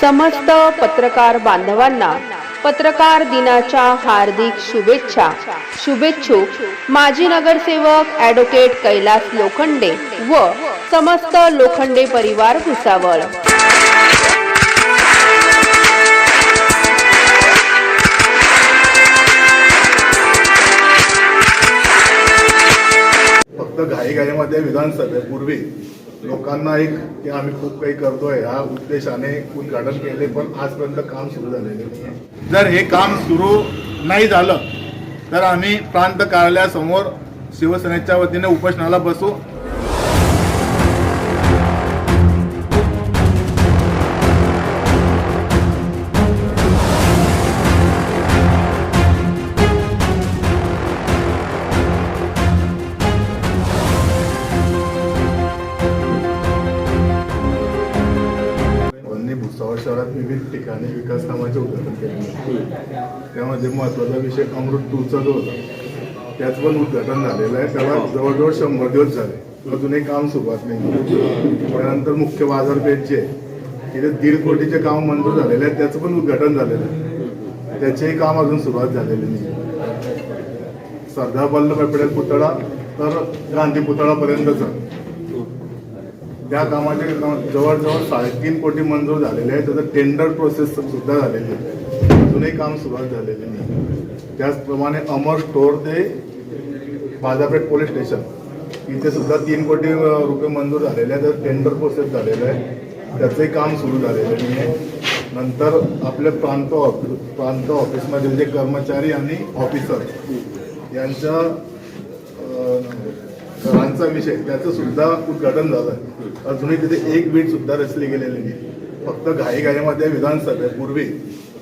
समस्त पत्रकार बांधवांना पत्रकार दिनाच्या हार्दिक शुभेच्छा. शुभेच्छुक माजी नगरसेवक ॲडव्होकेट कैलास लोखंडे व समस्त लोखंडे परिवार भुसावळ. फक्त घाईघाईमध्ये विधानसभेपूर्वी लोकांना एक की आम्ही खूप काही करतोय. ह्या उद्देशाने उद्घाटन केले पण आजपर्यंत काम सुरू झालेले नाही जर हे काम सुरू नाही झालं तर आम्ही प्रांत कार्यालयासमोर शिवसेनेच्या वतीने उपोषणाला बसू. यांनी शहरात विविध ठिकाणी विकास कामाचे उद्घाटन केले. त्यामध्ये महत्त्वाचा विषय अमृत टूचा जो होता त्याचं पण उद्घाटन झालेलं आहे. त्याला जवळजवळ शंभर दिवस झाले. अजूनही काम सुरुवात नाही त्यानंतर मुख्य बाजारपेठ जे तिथे दीड कोटीचे काम मंजूर झालेले आहे त्याचं पण उद्घाटन झालेलं आहे. त्याचेही काम अजून सुरुवात झालेली नाही. सरदार वल्लभभाई पटेल पुतळा तर गांधी पुतळापर्यंतचा. त्या कामाचे जवळजवळ साडेतीन कोटी मंजूर झालेले आहे त्याचं टेंडर प्रोसेस सुद्धा झालेली आहे. अजूनही काम सुरुवात झालेले नाही. त्याचप्रमाणे अमर स्टोअर ते बाजारपेठ पोलीस स्टेशन इथे सुद्धा तीन कोटी रुपये मंजूर झालेले आहे त्याचं टेंडर प्रोसेस झालेलं आहे. त्याचंही काम सुरू झालेलं नाही आहे. नंतर आपले प्रांत ऑफिस प्रांत ऑफिसमधील जे कर्मचारी आणि ऑफिसर यांच्या अ, विषय त्याचं सुद्धा उद्घाटन झालं. अजूनही तिथे एक वीट सुद्धा रचली गेलेली नाही. फक्त घाईघाईमध्ये विधानसभेपूर्वी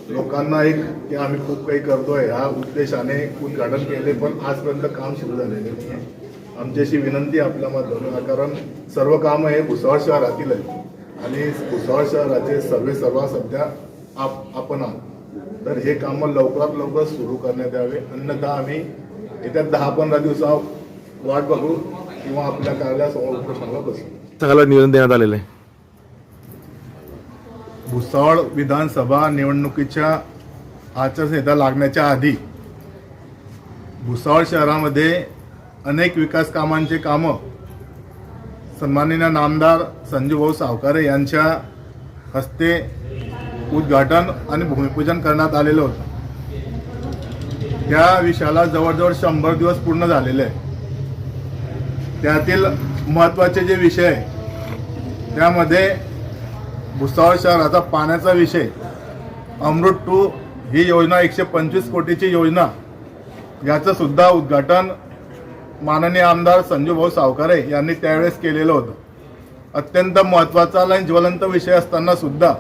लोकांना एक की आम्ही खूप काही करतोय. ह्या उद्देशाने उद्घाटन केले पण आजपर्यंत काम सुरू झालेले नाही. अशी विनंती आपल्या माध्यमातून कारण सर्व कामं हे भुसावळ शहरातील आहे आणि भुसावळ शहराचे सर्वे सर्व सध्या आप आपण आहोत. तर हे कामं लवकरात लवकर सुरू करण्यात यावे. अन्यथा आम्ही येत्या दहा पंधरा दिवसा वाट बघू. किंवा आपल्या कार्यालयासमोर उपोषणाला बसू सगळ्याला निवेदन देण्यात आलेलं आहे. भुसावळ विधानसभा निवडणुकीच्या आचारसंहिता लागण्याच्या आधी भुसावळ शहरामध्ये अनेक विकास कामांचे कामं सन्माननीय नामदार संजूभाऊ सावकारे यांच्या हस्ते उद्घाटन आणि भूमिपूजन करण्यात आलेलं होतं. त्या विषयाला जवळजवळ शंभर दिवस पूर्ण झालेले आहे त्यातील महत्त्वाचे जे विषय आहे त्यामध्ये भुसावळ शहराचा पाण्याचा विषय अमृत टू ही योजना एकशे पंचवीस कोटीची योजना याचं सुद्धा उद्घाटन माननीय आमदार संजूभाऊ सावकारे यांनी त्यावेळेस केलेलं होतं. अत्यंत महत्त्वाचा आणि ज्वलंत विषय असताना सुद्धा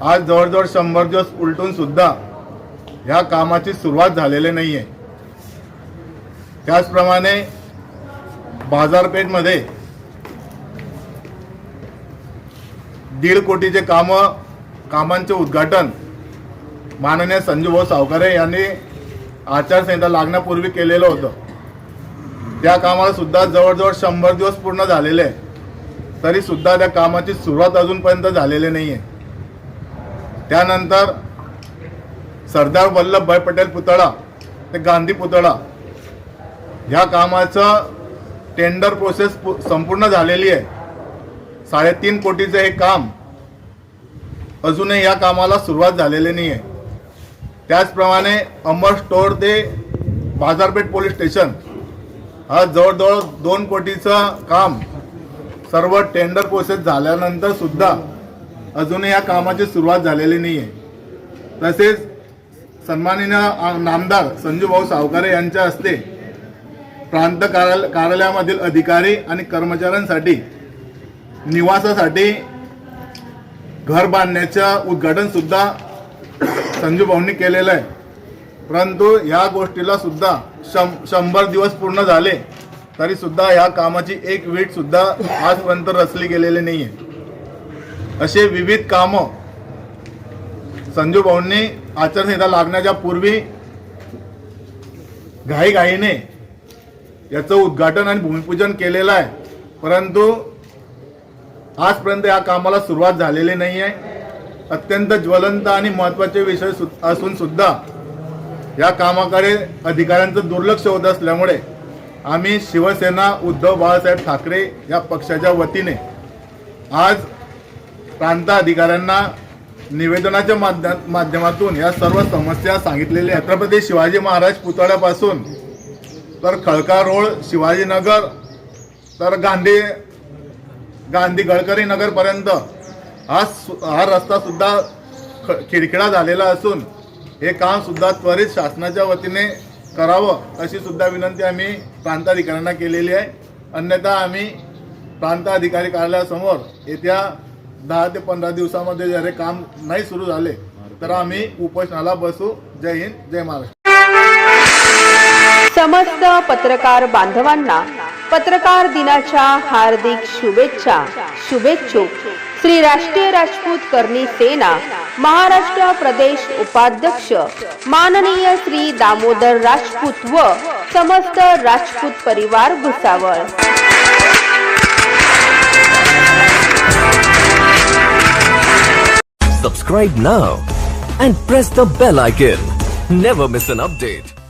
आज जवळजवळ शंभर दिवस उलटून सुद्धा ह्या कामाची सुरुवात झालेली नाही आहे त्याचप्रमाणे बाजारपेठमध्ये दीड कोटीचे काम कामांचे उद्घाटन माननीय संजूभाऊ सावकारे यांनी आचारसंहिता लागण्यापूर्वी केलेलं होतं. त्या कामाला सुद्धा जवळजवळ शंभर दिवस पूर्ण झालेले आहे तरी सुद्धा त्या कामाची सुरुवात अजूनपर्यंत झालेली नाही आहे त्यानंतर सरदार वल्लभभाई पटेल पुतळा ते गांधी पुतळा ह्या कामाचं टेंडर प्रोसेस संपूर्ण झालेली आहे. साडेतीन कोटीचं हे काम अजूनही या कामाला सुरुवात झालेली नाही आहे त्याचप्रमाणे अमर स्टोअर ते बाजारपेठ पोलीस स्टेशन हा जवळजवळ दोन कोटीचं काम सर्व टेंडर प्रोसेस झाल्यानंतर सुद्धा अजूनही या कामाची सुरुवात झालेली नाही आहे तसेच सन्माननीय नामदार संजूभाऊ सावकारे यांच्या हस्ते प्रांत कार्यालय कार्यालयामधील अधिकारी आणि कर्मचाऱ्यांसाठी निवासासाठी घर बांधण्याचं उद्घाटनसुद्धा संजू भाऊंनी केलेलं आहे. परंतु या गोष्टीला सुद्धा शं शंभर दिवस पूर्ण झाले तरीसुद्धा या कामाची एक वीटसुद्धा आजपर्यंत रचली गेलेली नाही आहे असे विविध कामं संजू भाऊंनी आचारसंहिता लागण्याच्या पूर्वी घाईघाईने याचं उद्घाटन आणि भूमिपूजन केलेलं आहे. परंतु आजपर्यंत या कामाला सुरुवात झालेली नाही आहे. अत्यंत ज्वलंत आणि महत्त्वाचे विषय सु- असून सुद्धा या कामाकडे अधिकाऱ्यांचं दुर्लक्ष होत असल्यामुळे आम्ही शिवसेना उद्धव बाळासाहेब ठाकरे या पक्षाच्या वतीने आज प्रांत अधिकाऱ्यांना निवेदनाच्या माध्यमातून या सर्व समस्या सांगितलेल्या छत्रपती शिवाजी महाराज पुतळ्यापासून तर खळका रोड शिवाजीनगर तर गांधी गांधी गडकरी नगरपर्यंत. हा सु- हा रस्तासुद्धा ख- खिडखिडा झालेला असून हे कामसुद्धा त्वरित शासनाच्या वतीने करावं अशी सुद्धा विनंती आम्ही प्रांताधिकाऱ्यांना केलेली आहे. अन्यथा आम्ही प्रांताधिकारी कार्यालयासमोर येत्या दहा ते पंधरा दिवसामध्ये जर हे काम नाही सुरू झाले तर आम्ही उपोषणाला बसू. जय हिंद जय महाराष्ट्र. समस्त पत्रकार बांधवांना पत्रकार दिनाच्या हार्दिक शुभेच्छा शुभेच्छुक श्री राष्ट्रीय राजपूत करणी सेना महाराष्ट्र प्रदेश उपाध्यक्ष माननीय श्री दामोदर राजपूत व समस्त राजपूत परिवार Bhusawal Subscribe now and press the bell icon. Never miss an update.